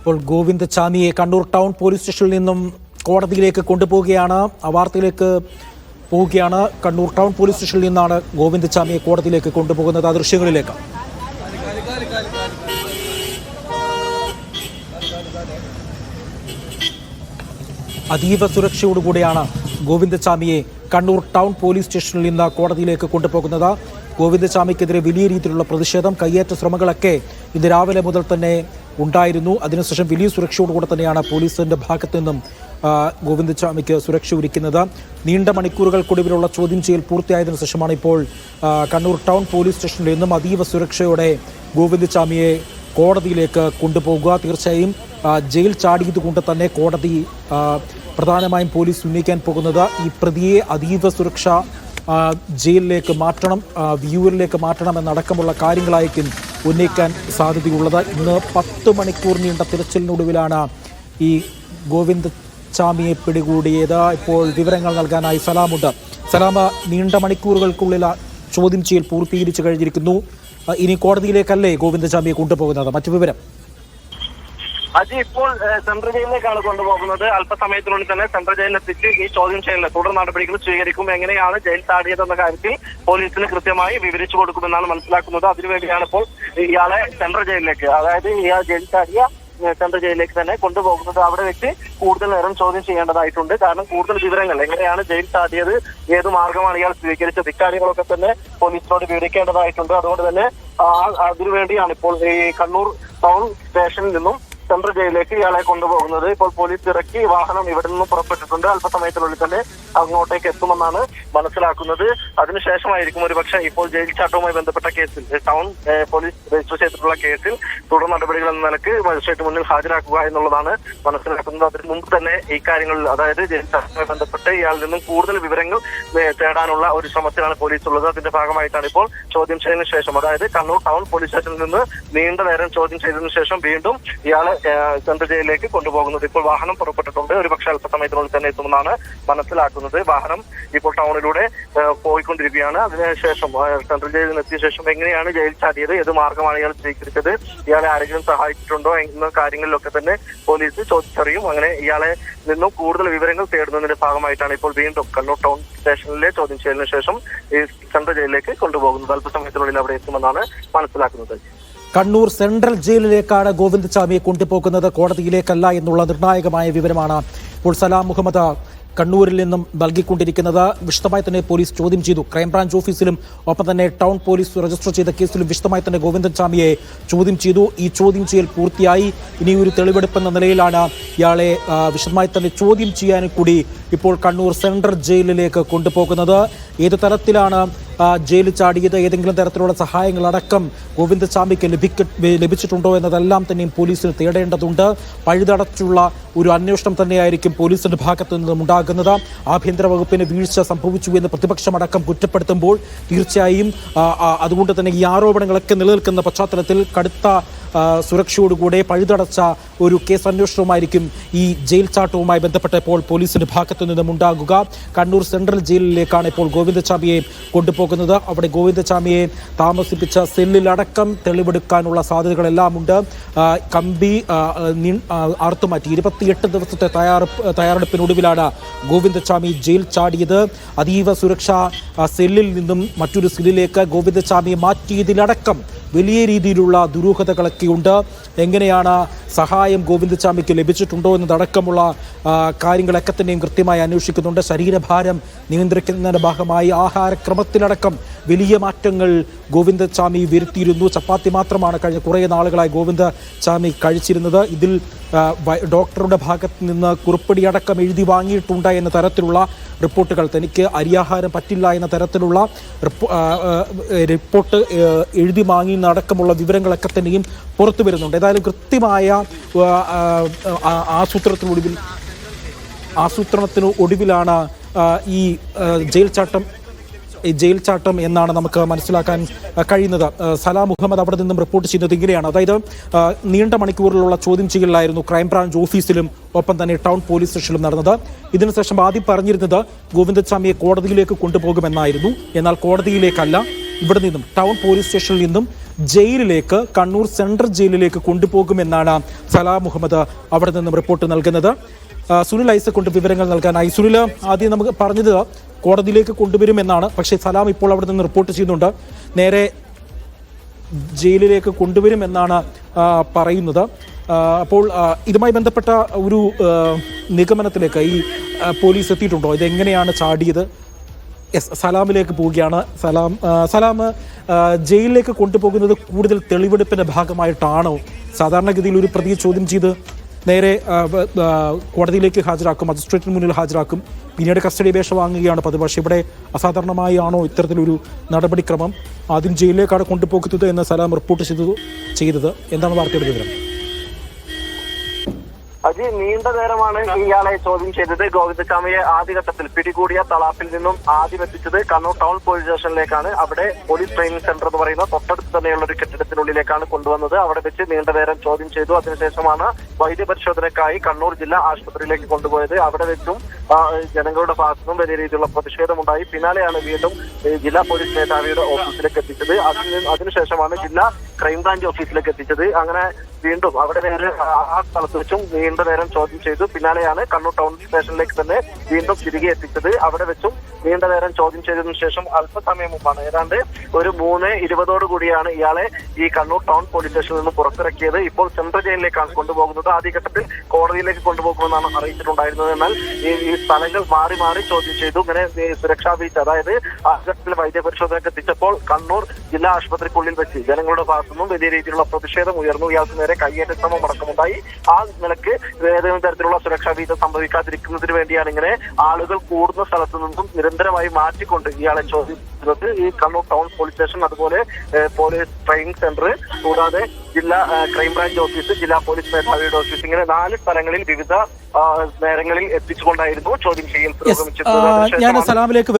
ഇപ്പോൾ ഗോവിന്ദചാമിയെ Kannur town police സ്റ്റേഷനിൽ നിന്നും കോടതിയിലേക്ക് കൊണ്ടുപോവുകയാണ്. ആ വാർത്തയിലേക്ക് പോവുകയാണ്. കണ്ണൂർ ടൗൺ പോലീസ് സ്റ്റേഷനിൽ നിന്നാണ് ഗോവിന്ദചാമിയെ കോടതിയിലേക്ക് കൊണ്ടുപോകുന്നത്. ആ ദൃശ്യങ്ങളിലേക്ക്. അതീവ സുരക്ഷയോടുകൂടിയാണ് ഗോവിന്ദചാമിയെ കണ്ണൂർ ടൗൺ പോലീസ് സ്റ്റേഷനിൽ നിന്ന് കോടതിയിലേക്ക് കൊണ്ടുപോകുന്നത്. ഗോവിന്ദചാമിക്കെതിരെ വലിയ രീതിയിലുള്ള പ്രതിഷേധം കയ്യേറ്റ ശ്രമങ്ങളൊക്കെ ഇന്ന് രാവിലെ മുതൽ തന്നെ ഉണ്ടായിരുന്നു. അതിനുശേഷം വലിയ സുരക്ഷയോടുകൂടെ തന്നെയാണ് പോലീസിന്റെ ഭാഗത്തു നിന്നും ഗോവിന്ദസ്വാമിക്ക് സുരക്ഷ ഒരുക്കുന്നത്. നീണ്ട മണിക്കൂറുകൾക്കൊടുവിലുള്ള ചോദ്യം ചെയ്യൽ പൂർത്തിയായതിനു ശേഷമാണ് ഇപ്പോൾ കണ്ണൂർ ടൗൺ പോലീസ് സ്റ്റേഷനിൽ നിന്നും അതീവ സുരക്ഷയോടെ ഗോവിന്ദചാമിയെ കോടതിയിലേക്ക് കൊണ്ടുപോകുക. തീർച്ചയായും ജയിൽ ചാടിയത് കൊണ്ട് തന്നെ കോടതി പ്രധാനമായും പോലീസ് ഉന്നയിക്കാൻ പോകുന്നത് ഈ പ്രതിയെ അതീവ സുരക്ഷ ജയിലിലേക്ക് മാറ്റണം വ്യൂവറിലേക്ക് മാറ്റണം എന്നടക്കമുള്ള കാര്യങ്ങളായിരിക്കും ഉന്നയിക്കാൻ സാധ്യതയുള്ളത്. ഇന്ന് പത്ത് മണിക്കൂർ നീണ്ട തിരച്ചിലിനൊടുവിലാണ് ഈ ഗോവിന്ദ് ചാമിയെ പിടികൂടിയത്. ഇപ്പോൾ വിവരങ്ങൾ നൽകാനായി സലാമുണ്ട്. സലാമ നീണ്ട മണിക്കൂറുകൾക്കുള്ളിൽ ചോദ്യം ചെയ്യൽ പൂർത്തീകരിച്ചു കഴിഞ്ഞിരിക്കുന്നു. ഇനി കോടതിയിലേക്കല്ലേ ഗോവിന്ദചാമിയെ കൊണ്ടുപോകുന്നത്? മറ്റു വിവരം? അജി ഇപ്പോൾ സെൻട്രൽ ജയിലിലേക്കാണ് കൊണ്ടുപോകുന്നത്. അല്പസമയത്തിനുള്ളിൽ തന്നെ സെൻട്രൽ ജയിലിൽ എത്തിച്ച് ഈ ചോദ്യം ചെയ്യലിന് തുടർ നടപടികൾ സ്വീകരിക്കും. എങ്ങനെയാണ് ജയിൽ താടിയതെന്ന കാര്യത്തിൽ പോലീസിന് കൃത്യമായി വിവരിച്ചു കൊടുക്കുമെന്നാണ് മനസ്സിലാക്കുന്നത്. അതിനുവേണ്ടിയാണ് ഇപ്പോൾ ഇയാളെ സെൻട്രൽ ജയിലിലേക്ക് അതായത് ഇയാൾ ജയിൽ താടിയ സെൻട്രൽ ജയിലിലേക്ക് തന്നെ കൊണ്ടുപോകുന്നത് അവിടെ വെച്ച് കൂടുതൽ നേരം ചോദ്യം ചെയ്യേണ്ടതായിട്ടുണ്ട്. കാരണം കൂടുതൽ വിവരങ്ങൾ എങ്ങനെയാണ് ജയിൽ ചാടിയത് ഏത് മാർഗമാണ് ഇയാൾ സ്വീകരിച്ചത് ഇക്കാര്യങ്ങളൊക്കെ തന്നെ പോലീസിനോട് വിവരിക്കേണ്ടതായിട്ടുണ്ട്. അതുകൊണ്ട് തന്നെ അതിനുവേണ്ടിയാണ് ഇപ്പോൾ ഈ കണ്ണൂർ ടൗൺ സ്റ്റേഷനിൽ നിന്നും സെൻട്രൽ ജയിലിലേക്ക് ഇയാളെ കൊണ്ടുപോകുന്നത്. ഇപ്പോൾ പോലീസ് ഇറക്കി വാഹനം ഇവിടെ നിന്നും പുറപ്പെട്ടിട്ടുണ്ട്. അല്പസമയത്തിനുള്ളിൽ തന്നെ അങ്ങോട്ടേക്ക് എത്തുമെന്നാണ് മനസ്സിലാക്കുന്നത്. അതിനുശേഷമായിരിക്കും ഒരു പക്ഷേ ഇപ്പോൾ ജയിൽ ചാട്ടവുമായി ബന്ധപ്പെട്ട കേസിൽ ടൗൺ പോലീസ് രജിസ്റ്റർ ചെയ്തിട്ടുള്ള കേസിൽ തുടർ നടപടികൾ എന്ന നിലയ്ക്ക് മജിസ്ട്രേറ്റ് മുന്നിൽ ഹാജരാക്കുക എന്നുള്ളതാണ് മനസ്സിലാക്കുന്നത്. അതിന് മുമ്പ് തന്നെ ഈ കാര്യങ്ങളിൽ അതായത് ജയിൽ ചാട്ടവുമായി ബന്ധപ്പെട്ട് ഇയാളിൽ നിന്നും കൂടുതൽ വിവരങ്ങൾ തേടാനുള്ള ഒരു ശ്രമത്തിലാണ് പോലീസ് ഉള്ളത്. അതിന്റെ ഭാഗമായിട്ടാണ് ഇപ്പോൾ ചോദ്യം ചെയ്തതിനു ശേഷം അതായത് കണ്ണൂർ ടൗൺ പോലീസ് സ്റ്റേഷനിൽ നിന്ന് നീണ്ട നേരം ചോദ്യം ചെയ്തതിനു ശേഷം വീണ്ടും ഇയാളെ സെൻട്രൽ ജയിലിലേക്ക് കൊണ്ടുപോകുന്നത് ഇപ്പോൾ വാഹനം പുറപ്പെട്ടിട്ടുണ്ട്. ഒരു പക്ഷേ അല്പസമയത്തിനുള്ളിൽ തന്നെ എത്തുമെന്നാണ് മനസ്സിലാക്കുന്നത്. വാഹനം ഇപ്പോൾ ടൗണിലൂടെ പോയിക്കൊണ്ടിരിക്കുകയാണ്. അതിനുശേഷം സെൻട്രൽ ജയിലിൽ എത്തിയ ശേഷം എങ്ങനെയാണ് ജയിൽ ചാടിയത്? ഏത് മാർഗമാണ് ഇയാൾ സ്വീകരിച്ചത്? ഇയാളെ ആരെങ്കിലും സഹായിച്ചിട്ടുണ്ടോ എന്ന കാര്യങ്ങളിലൊക്കെ തന്നെ പോലീസ് ചോദിച്ചറിയും. അങ്ങനെ ഇയാളെ നിന്നും കൂടുതൽ വിവരങ്ങൾ തേടുന്നതിന്റെ ഭാഗമായിട്ടാണ് ഇപ്പോൾ വീണ്ടും കണ്ണൂർ ടൗൺ സ്റ്റേഷനിലെ ചോദ്യം ചെയ്യലിന് ശേഷം ഈ സെൻട്രൽ ജയിലിലേക്ക് കൊണ്ടുപോകുന്നത്. അല്പസമയത്തിനുള്ളിൽ അവിടെ എത്തുമെന്നാണ് മനസ്സിലാക്കുന്നത്. കണ്ണൂർ സെൻട്രൽ ജയിലിലേക്കാണ് ഗോവിന്ദചാമിയെ കൊണ്ടുപോകുന്നത് കോടതിയിലേക്കല്ല എന്നുള്ള നിർണായകമായ വിവരമാണ് ഇപ്പോൾ സലാം മുഹമ്മദ് കണ്ണൂരിൽ നിന്നും നൽകിക്കൊണ്ടിരിക്കുന്നത്. വിശദമായി തന്നെ പോലീസ് ചോദ്യം ചെയ്തു. ക്രൈംബ്രാഞ്ച് ഓഫീസിലും ഒപ്പം തന്നെ ടൗൺ പോലീസ് രജിസ്റ്റർ ചെയ്ത കേസിലും വിശദമായി തന്നെ ഗോവിന്ദൻ സ്വാമിയെ ചോദ്യം ചെയ്തു. ഈ ചോദ്യം ചെയ്യൽ പൂർത്തിയായി. ഇനി ഒരു തെളിവെടുപ്പ് എന്ന നിലയിലാണ് ഇയാളെ വിശദമായി തന്നെ ചോദ്യം ചെയ്യാനും കൂടി ഇപ്പോൾ കണ്ണൂർ സെൻട്രൽ ജയിലിലേക്ക് കൊണ്ടുപോകുന്നത്. ഏത് തരത്തിലാണ് ജയിൽ ചാടിയത്? ഏതെങ്കിലും തരത്തിലുള്ള സഹായങ്ങളടക്കം ഗോവിന്ദസ്വാമിക്ക് ലഭിക്ക ലഭിച്ചിട്ടുണ്ടോ എന്നതെല്ലാം തന്നെയും പോലീസിന് തേടേണ്ടതുണ്ട്. പഴുതടച്ചുള്ള ഒരു അന്വേഷണം തന്നെയായിരിക്കും പോലീസിന്റെ ഭാഗത്തു നിന്നും ഉണ്ടാകുന്നത്. ആഭ്യന്തര വകുപ്പിന് വീഴ്ച സംഭവിച്ചു എന്ന് പ്രതിപക്ഷമടക്കം കുറ്റപ്പെടുത്തുമ്പോൾ തീർച്ചയായും അതുകൊണ്ട് തന്നെ ഈ ആരോപണങ്ങളൊക്കെ നിലനിൽക്കുന്ന പശ്ചാത്തലത്തിൽ കടുത്ത സുരക്ഷയോടുകൂടെ പഴുതടച്ച ഒരു കേസ് അന്വേഷണവുമായിരിക്കും ഈ ജയിൽ ചാട്ടവുമായി ബന്ധപ്പെട്ട് ഇപ്പോൾ പോലീസിന്റെ ഭാഗത്തു നിന്നും ഉണ്ടാകുക. കണ്ണൂർ സെൻട്രൽ ജയിലിലേക്കാണ് ഇപ്പോൾ ഗോവിന്ദചാമിയെ കൊണ്ടുപോകുന്നത്. അവിടെ ഗോവിന്ദചാമിയെ താമസിപ്പിച്ച സെല്ലിലടക്കം തെളിവെടുക്കാനുള്ള സാധ്യതകളെല്ലാം ഉണ്ട്. കമ്പി അറുത്തുമാറ്റി ഇരുപത്തിയെട്ട് ദിവസത്തെ തയ്യാറെടുപ്പ് തയ്യാറെടുപ്പിനൊടുവിലാണ് ഗോവിന്ദചാമി ജയിൽ ചാടിയത്. അതീവ സുരക്ഷ സെല്ലിൽ നിന്നും മറ്റൊരു സെല്ലിലേക്ക് ഗോവിന്ദചാമിയെ മാറ്റിയതിലടക്കം വലിയ രീതിയിലുള്ള ദുരൂഹതകളൊക്കെയുണ്ട് എങ്ങനെയാണ് സഹായം ഗോവിന്ദചാമിക്ക് ലഭിച്ചിട്ടുണ്ടോ എന്നതടക്കമുള്ള കാര്യങ്ങളൊക്കെ തന്നെയും കൃത്യമായി അന്വേഷിക്കുന്നുണ്ട്. ശരീരഭാരം നിയന്ത്രിക്കുന്നതിന്റെ ഭാഗമായി ആഹാരക്രമത്തിലടക്കം വലിയ മാറ്റങ്ങൾ ഗോവിന്ദചാമി വരുത്തിയിരുന്നു. ചപ്പാത്തി മാത്രമാണ് കഴിഞ്ഞ കുറേ നാളുകളായി ഗോവിന്ദചാമി കഴിച്ചിരുന്നത്. ഇതിൽ ഡോക്ടറുടെ ഭാഗത്ത് നിന്ന് കുറിപ്പടി അടക്കം എഴുതി വാങ്ങിയിട്ടുണ്ട് എന്ന തരത്തിലുള്ള റിപ്പോർട്ടുകൾ. തനിക്ക് അരിയാഹാരം പറ്റില്ല എന്ന തരത്തിലുള്ള റിപ്പോർട്ട് എഴുതി വാങ്ങി നടക്കമുള്ള വിവരങ്ങളൊക്കെ തന്നെയും പുറത്തു വരുന്നുണ്ട്. ഏതായാലും കൃത്യമായ ആസൂത്രണത്തിനൊടുവിൽ ആസൂത്രണത്തിന് ഒടുവിലാണ് ഈ ജയിൽ ചാട്ടം ജയിൽ ചാട്ടം എന്നാണ് നമുക്ക് മനസ്സിലാക്കാൻ കഴിയുന്നത്. സലാം മുഹമ്മദ് അവിടെ നിന്നും റിപ്പോർട്ട് ചെയ്യുന്നത് ഇങ്ങനെയാണ്. അതായത് നീണ്ട മണിക്കൂറിലുള്ള ചോദ്യം ചെയ്യലായിരുന്നു ക്രൈംബ്രാഞ്ച് ഓഫീസിലും ഒപ്പം തന്നെ ടൗൺ പോലീസ് സ്റ്റേഷനിലും നടന്നത്. ഇതിനുശേഷം ആദ്യം പറഞ്ഞിരുന്നത് ഗോവിന്ദസ്വാമിയെ കോടതിയിലേക്ക് കൊണ്ടുപോകുമെന്നായിരുന്നു. എന്നാൽ കോടതിയിലേക്കല്ല ഇവിടെ നിന്നും ടൗൺ പോലീസ് സ്റ്റേഷനിൽ നിന്നും ജയിലിലേക്ക് കണ്ണൂർ സെൻട്രൽ ജയിലിലേക്ക് കൊണ്ടുപോകുമെന്നാണ് സലാ മുഹമ്മദ് അവിടെ നിന്നും റിപ്പോർട്ട് നൽകുന്നത്. സുനിൽ ഐസക് കൊണ്ട് വിവരങ്ങൾ നൽകാനായി. സുനിൽ ആദ്യം നമുക്ക് പറഞ്ഞത് കോടതിയിലേക്ക് കൊണ്ടുവരുമെന്നാണ്. പക്ഷേ സലാം ഇപ്പോൾ അവിടെ നിന്ന് റിപ്പോർട്ട് ചെയ്യുന്നുണ്ട്. നേരെ ജയിലിലേക്ക് കൊണ്ടുവരുമെന്നാണ് പറയുന്നത്. അപ്പോൾ ഇതുമായി ബന്ധപ്പെട്ട ഒരു നിഗമനത്തിലേക്ക് ഈ പോലീസ് എത്തിയിട്ടുണ്ടോ? ഇതെങ്ങനെയാണ് ചാടിയത്? എസ് സലാമിലേക്ക് പോവുകയാണ്. സലാം സലാം ജയിലിലേക്ക് കൊണ്ടുപോകുന്നത് കൂടുതൽ തെളിവെടുപ്പിന്റെ ഭാഗമായിട്ടാണോ സാധാരണഗതിയിൽ ഒരു പ്രതിയെ ചോദ്യം ചെയ്ത് നേരെ കോടതിയിലേക്ക് ഹാജരാക്കും മജിസ്ട്രേറ്റിന് മുന്നിൽ ഹാജരാക്കും പിന്നീട് കസ്റ്റഡി അപേക്ഷ വാങ്ങുകയാണ് പതിവ്. പക്ഷേ ഇവിടെ അസാധാരണമായാണോ ഇത്തരത്തിലൊരു നടപടിക്രമം? ആദ്യം ജയിലിലേക്കാണ് കൊണ്ടുപോകുന്നത് എന്ന് സലാം റിപ്പോർട്ട് ചെയ്തത് ചെയ്തത്? എന്താണ് വാർത്തയുടെ വിവരം? അജി നീണ്ട നേരമാണ് ഇയാളെ ചോദ്യം ചെയ്തത്. ഗോവിന്ദസ്വാമിയെ ആദ്യഘട്ടത്തിൽ പിടികൂടിയ തളാപ്പിൽ നിന്നും ആദ്യം എത്തിച്ചത് കണ്ണൂർ ടൗൺ പോലീസ് സ്റ്റേഷനിലേക്കാണ്. അവിടെ പോലീസ് ട്രെയിനിങ് സെന്റർ എന്ന് പറയുന്ന തൊട്ടടുത്ത് തന്നെയുള്ള ഒരു കെട്ടിടത്തിനുള്ളിലേക്കാണ് കൊണ്ടുവന്നത്. അവിടെ വെച്ച് നീണ്ട നേരം ചോദ്യം ചെയ്തു. അതിനുശേഷമാണ് വൈദ്യപരിശോധനയ്ക്കായി കണ്ണൂർ ജില്ലാ ആശുപത്രിയിലേക്ക് കൊണ്ടുപോയത്. അവിടെ വെച്ചും ജനങ്ങളുടെ ഭാഗത്തുനിന്നും വലിയ രീതിയിലുള്ള പ്രതിഷേധമുണ്ടായി. പിന്നാലെയാണ് വീണ്ടും ജില്ലാ പോലീസ് മേധാവിയുടെ ഓഫീസിലേക്ക് എത്തിച്ചത്. അതിന് അതിനുശേഷമാണ് ജില്ലാ ക്രൈംബ്രാഞ്ച് ഓഫീസിലേക്ക് എത്തിച്ചത്. അങ്ങനെ വീണ്ടും അവിടെ നേരെ ആ- സ്ഥലത്ത് വെച്ചും നീണ്ട നേരം ചോദ്യം ചെയ്തു. പിന്നാലെയാണ് കണ്ണൂർ ടൗൺ സ്റ്റേഷനിലേക്ക് തന്നെ വീണ്ടും തിരികെ എത്തിച്ചത്. അവിടെ വെച്ചും നീണ്ട നേരം ചോദ്യം ചെയ്തതിനു ശേഷം അല്പസമയം മുമ്പാണ് ഏതാണ്ട് ഒരു മൂന്ന് ഇരുപതോട് കൂടിയാണ് ഇയാളെ ഈ കണ്ണൂർ ടൗൺ പോലീസ് സ്റ്റേഷനിൽ നിന്ന് പുറത്തിറക്കിയത്. ഇപ്പോൾ സെൻട്രൽ ജയിലിലേക്കാണ് കൊണ്ടുപോകുന്നത്. ആദ്യഘട്ടത്തിൽ കോടതിയിലേക്ക് കൊണ്ടുപോകുമെന്നാണ് അറിയിച്ചിട്ടുണ്ടായിരുന്നത്. എന്നാൽ ഈ സ്ഥലങ്ങൾ മാറി മാറി ചോദ്യം ചെയ്തു. ഇങ്ങനെ സുരക്ഷാ വീഴ്ച അതായത് ആദ്യഘട്ടത്തിൽ വൈദ്യപരിശോധനയ്ക്ക് എത്തിച്ചപ്പോൾ കണ്ണൂർ ജില്ലാ ആശുപത്രിക്കുള്ളിൽ വെച്ച് ജനങ്ങളുടെ ഭാഗത്തുനിന്നും വലിയ രീതിയിലുള്ള പ്രതിഷേധം ഉയർന്നു. ഇയാൾക്ക് നേരെ കയ്യേറ്റ ശ്രമം അടക്കമുണ്ടായി. ആ നിലയ്ക്ക് ഏതെങ്കിലും തരത്തിലുള്ള സുരക്ഷാ വീതം സംഭവിക്കാതിരിക്കുന്നതിന് വേണ്ടിയാണ് ഇങ്ങനെ ആളുകൾ കൂടുന്ന സ്ഥലത്തു നിന്നും നിരന്തരമായി മാറ്റിക്കൊണ്ട് ഇയാളെ ചോദ്യം ഈ കണ്ണൂർ ടൗൺ പോലീസ് സ്റ്റേഷൻ അതുപോലെ പോലീസ് ട്രെയിനിങ് സെന്റർ കൂടാതെ ജില്ലാ ക്രൈംബ്രാഞ്ച് ഓഫീസ് ജില്ലാ പോലീസ് മേധാവിയുടെ ഓഫീസ്. ഇങ്ങനെ നാല് സ്ഥലങ്ങളിൽ വിവിധ നേരങ്ങളിൽ എത്തിച്ചുകൊണ്ടായിരുന്നു ചോദ്യം ചെയ്യൽ പുരോഗമിച്ചത് ഞാൻ സലാമിലേക്ക്